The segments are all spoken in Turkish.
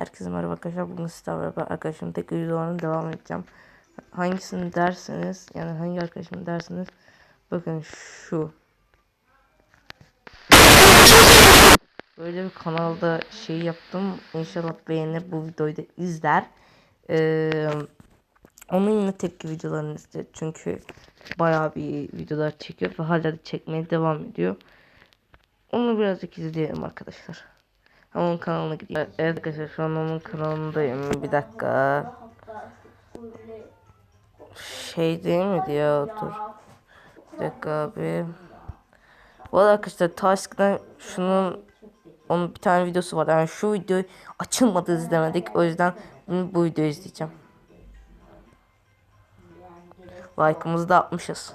Herkese merhaba arkadaşlar. Bugün sizlerle beraber arkadaşımın tek videolarına devam edeceğim. Hangisini derseniz yani hangi arkadaşım derseniz bakın şu. Böyle bir kanalda şey yaptım. İnşallah beğenir bu videoyu da izler. Ee, onun yine tepki videolarını izler. Çünkü bayağı bir videolar çekiyor ve hala da çekmeye devam ediyor. Onu birazcık izleyelim arkadaşlar. Ama onun kanalına gideyim. Evet arkadaşlar şu an onun kanalındayım. Bir dakika. Şey değil mi diye dur. Bir dakika abi. Bu arada arkadaşlar ta eskiden şunun onun bir tane videosu var. Yani şu videoyu açılmadı izlemedik. O yüzden bunu bu videoyu izleyeceğim. Like'ımızı da atmışız.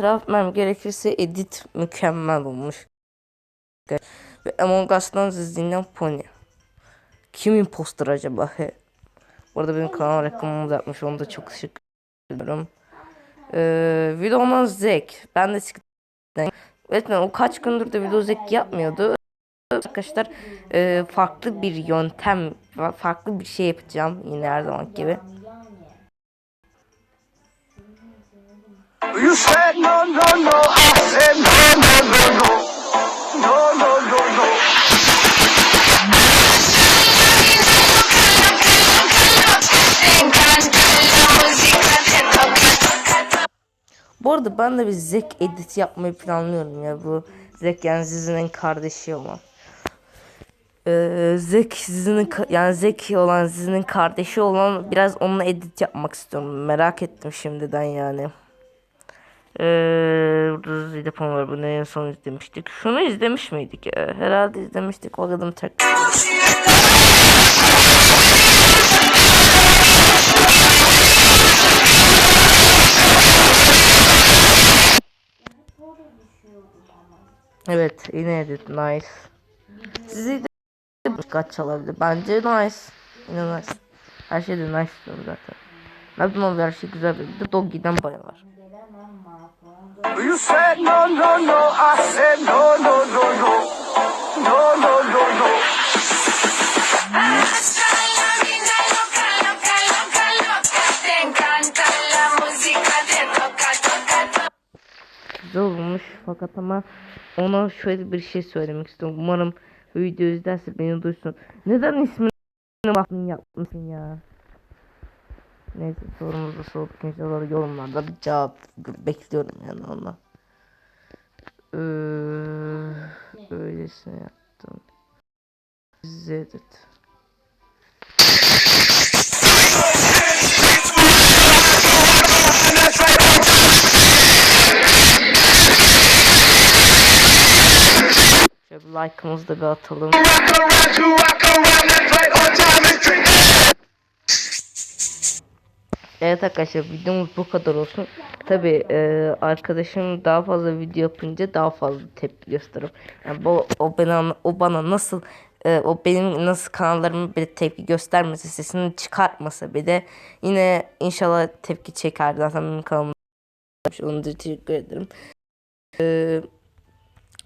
İtiraf etmem gerekirse edit mükemmel olmuş. Ve Among Us'tan izlenen Pony. Kim imposter acaba? He. Bu arada benim kanal reklamımı da yapmış. Onu da çok teşekkür ederim. Ee, videoman Zek. Ben de sıkıntı. Evet o kaç gündür de video Zek yapmıyordu. Arkadaşlar e, farklı bir yöntem, farklı bir şey yapacağım yine her zaman gibi. You said no, no, no. I said no, no, no, no. No, no, no, no. Bu arada ben de bir Zek edit yapmayı planlıyorum ya bu Zek yani Zizi'nin kardeşi olan. Ee, Zek ka- yani Zek olan Zizi'nin kardeşi olan biraz onunla edit yapmak istiyorum. Merak ettim şimdiden yani. Ee, burada Zide var. Bunu en son izlemiştik. Şunu izlemiş miydik ya? Herhalde izlemiştik. O kadın tek. Evet yine edit nice. Sizi de dikkat çalabilir. Bence nice. Yine nice. Her şey de nice zaten. Neden oluyor her şey güzel bir de Doggy'den bayılar. You said no, no, no. I said no, no, no, no. No, no, no, no. Olmuş fakat ama ona şöyle bir şey söylemek istiyorum. Umarım video izlerse beni duysun. Neden ismini bakın yapmışsın ya? Neyse sorumuzu sorduk inşallah yorumlarda bir cevap bekliyorum yani ondan. Ee, öylesine yaptım. Zedit. Şöyle bir like'ımızı da bir atalım. Evet arkadaşlar videomuz bu kadar olsun. Tabi arkadaşım daha fazla video yapınca daha fazla tepki gösterir. Yani bu o bana o bana nasıl e, o benim nasıl kanallarıma bir tepki göstermese sesini çıkartmasa bir de yine inşallah tepki çeker zaten benim kanalımda onu da teşekkür ederim. E,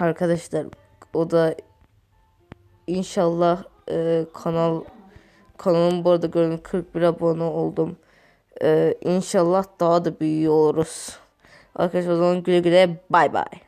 arkadaşlar o da inşallah e, kanal kanalım bu arada gördüğünüz 41 abone oldum. Ee, inşallah daha da büyüyor. Arkadaşlar o zaman güle güle bay bay.